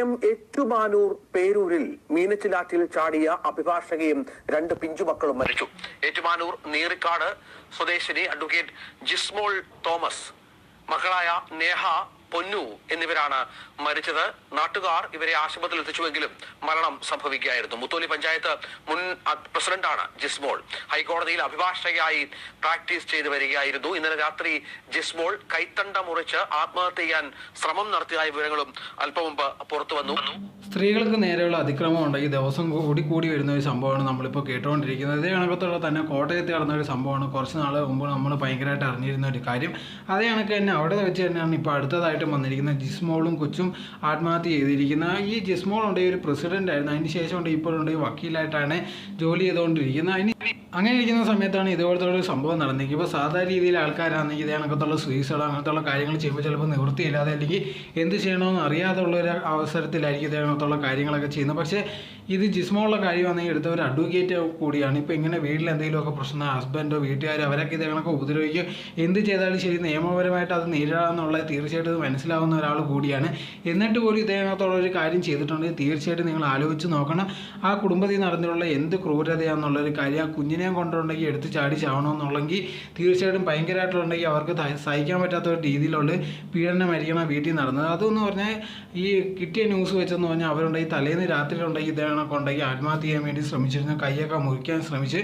M Ettumanoor പേരൂരിൽ മീനച്ചിലാറ്റിൽ ചാടിയ അഭിഭാഷകയും രണ്ട് പിഞ്ചുമക്കളും മരിച്ചു. ഏറ്റുമാനൂർ നീറിക്കാട് സ്വദേശിനി അഡ്വക്കേറ്റ് ജിസ്മോൾ തോമസ് മകളായ നേഹ പൊന്നു എന്നിവരാണ് മരിച്ചത്. നാട്ടുകാർ ഇവരെ ആശുപത്രിയിൽ എത്തിച്ചുവെങ്കിലും മരണം സംഭവിക്കുകയായിരുന്നു. മുത്തോലി പഞ്ചായത്ത് മുൻ പ്രസിഡന്റാണ് ജിസ്മോൾ. ഹൈക്കോടതിയിൽ അഭിഭാഷകയായി പ്രാക്ടീസ് ചെയ്തു വരികയായിരുന്നു. ഇന്നലെ രാത്രി ജിസ്മോൾ കൈത്തണ്ട മുറിച്ച് ആത്മഹത്യ ചെയ്യാൻ ശ്രമം നടത്തിയതായ വിവരങ്ങളും അല്പം മുമ്പ് പുറത്തു വന്നു. സ്ത്രീകൾക്ക് നേരെയുള്ള അതിക്രമം ഉണ്ടെങ്കിൽ ദിവസം കൂടി കൂടി വരുന്ന ഒരു സംഭവമാണ് നമ്മളിപ്പോൾ കേട്ടുകൊണ്ടിരിക്കുന്നത്. ഇതേ കണക്കത്തുള്ള തന്നെ കോട്ടയത്ത് നടന്ന ഒരു സംഭവമാണ്. കുറച്ച് നാൾ മുമ്പ് നമ്മൾ ഭയങ്കരമായിട്ട് അറിഞ്ഞിരുന്ന ഒരു കാര്യം. അതേ കണക്ക് തന്നെ അവിടെ വെച്ച് തന്നെയാണ് ഇപ്പോൾ അടുത്തതായിട്ടും വന്നിരിക്കുന്നത് ജിസ്മോളും കൊച്ചും ആത്മഹത്യ ചെയ്തിരിക്കുന്ന ഈ ജിസ്മോൾ ഉണ്ടെങ്കിൽ ഒരു പ്രസിഡന്റ് ആയിരുന്നു. അതിന് ശേഷം ഉണ്ടെങ്കിൽ ഇപ്പോഴുണ്ടെങ്കിൽ വക്കീലായിട്ടാണ് ജോലി ചെയ്തുകൊണ്ടിരിക്കുന്നത്. അതിന് അങ്ങനെ ഇരിക്കുന്ന സമയത്താണ് ഇതുപോലത്തെ ഒരു സംഭവം നടന്നിരിക്കുന്നത് ഇപ്പോൾ സാധാരണ രീതിയിൽ ആൾക്കാരാണെങ്കിൽ ഇതേ കണക്കത്തുള്ള സൂയിസൈഡ് അങ്ങനത്തുള്ള കാര്യങ്ങൾ ചെയ്യുമ്പോൾ ചിലപ്പോൾ നിവൃത്തിയില്ലാതെ അല്ലെങ്കിൽ എന്ത് ചെയ്യണമെന്ന് അറിയാതെ ഉള്ള ഒരു അവസരത്തിലായിരിക്കും ഇതേ കാര്യങ്ങളൊക്കെ ചെയ്യുന്നത്. പക്ഷേ ഇത് ജിസ്മോളുള്ള കാര്യമാണെങ്കിൽ എടുത്ത ഒരു അഡ്വക്കേറ്റ് കൂടിയാണ്. ഇപ്പോൾ ഇങ്ങനെ വീട്ടിൽ എന്തെങ്കിലുമൊക്കെ പ്രശ്നം ഹസ്ബൻഡോ വീട്ടുകാരോ അവരൊക്കെ ഇതേ ഉപദ്രവിക്കും. എന്ത് ചെയ്താലും ശരി നിയമപരമായിട്ട് അത് നേരിടാമെന്നുള്ളത് തീർച്ചയായിട്ടും മനസ്സിലാവുന്ന ഒരാൾ കൂടിയാണ്. എന്നിട്ട് പോലും ഇതേ ഒരു കാര്യം ചെയ്തിട്ടുണ്ടെങ്കിൽ തീർച്ചയായിട്ടും നിങ്ങൾ ആലോചിച്ച് നോക്കണം. ആ കുടുംബത്തിൽ നടന്നിട്ടുള്ള എന്ത് ക്രൂരതയാണെന്നുള്ളൊരു കാര്യം ആ കുഞ്ഞിനെ കൊണ്ടുണ്ടെങ്കിൽ എടുത്ത് ചാടി ചാവണമെന്നുള്ളെങ്കിൽ തീർച്ചയായിട്ടും ഭയങ്കരമായിട്ടുണ്ടെങ്കിൽ അവർക്ക് സഹിക്കാൻ പറ്റാത്ത ഒരു രീതിയിലുള്ള പീഡനമായിരിക്കണം വീട്ടിൽ നടന്നത്. അതെന്ന് പറഞ്ഞാൽ ഈ കിട്ടിയ ന്യൂസ് വെച്ചെന്ന് പറഞ്ഞാൽ അവരുണ്ടെങ്കിൽ തലേന്ന് രാത്രി ഉണ്ടെങ്കിൽ ഇതേണൊക്കെ ഉണ്ടെങ്കിൽ ആത്മഹത്യ ചെയ്യാൻ വേണ്ടി ശ്രമിച്ചിരുന്ന കൈയൊക്കെ മുറിക്കാൻ ശ്രമിച്ച്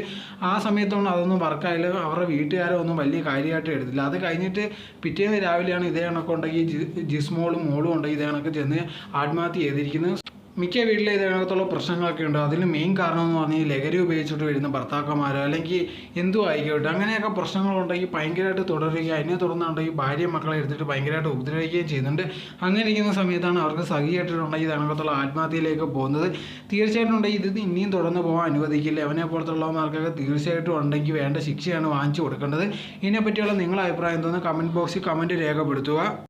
ആ സമയത്തൊന്നും അതൊന്നും വർക്കായാലും അവരുടെ വീട്ടുകാരൊന്നും വലിയ കാര്യമായിട്ട് എടുത്തില്ല. അത് കഴിഞ്ഞിട്ട് പിറ്റേന്ന് രാവിലെയാണ് ഇതേ കണക്കുണ്ടെങ്കിൽ ജിസ്മോളും മോളും ഉണ്ടെങ്കിൽ ഇതേ കണക്ക് ചെന്ന് ആത്മഹത്യ ചെയ്തിരിക്കുന്നത്. മിക്ക വീട്ടിലെ ഇതിനകത്തുള്ള പ്രശ്നങ്ങളൊക്കെ ഉണ്ട്. അതിന് മെയിൻ കാരണം എന്ന് പറഞ്ഞാൽ ലഹരി ഉപയോഗിച്ചിട്ട് വരുന്ന ഭർത്താക്കന്മാരോ അല്ലെങ്കിൽ എന്തു ആയിക്കോട്ടെ അങ്ങനെയൊക്കെ പ്രശ്നങ്ങളുണ്ടെങ്കിൽ ഭയങ്കരമായിട്ട് തുടരുകയും അതിനെ തുടർന്നുണ്ടെങ്കിൽ ഭാര്യ മക്കളെ എടുത്തിട്ട് ഭയങ്കരമായിട്ട് ഉപദ്രവിക്കുകയും ചെയ്യുന്നുണ്ട്. അങ്ങനെ ഇരിക്കുന്ന സമയത്താണ് അവർക്ക് സഹിയായിട്ടുണ്ടെങ്കിൽ ഇതിനകത്തുള്ള ആത്മഹത്യയിലേക്ക് പോകുന്നത്. തീർച്ചയായിട്ടും ഉണ്ടെങ്കിൽ ഇത് ഇനിയും തുടർന്ന് പോകാൻ അനുവദിക്കില്ല. അവനെ പുറത്തുള്ളവർക്കൊക്കെ തീർച്ചയായിട്ടും ഉണ്ടെങ്കിൽ വേണ്ട ശിക്ഷയാണ് വാങ്ങിച്ചു കൊടുക്കേണ്ടത്. ഇതിനെപ്പറ്റിയുള്ള നിങ്ങളുടെ അഭിപ്രായം എന്തോന്ന് കമന്റ് ബോക്സിൽ കമന്റ് രേഖപ്പെടുത്തുക.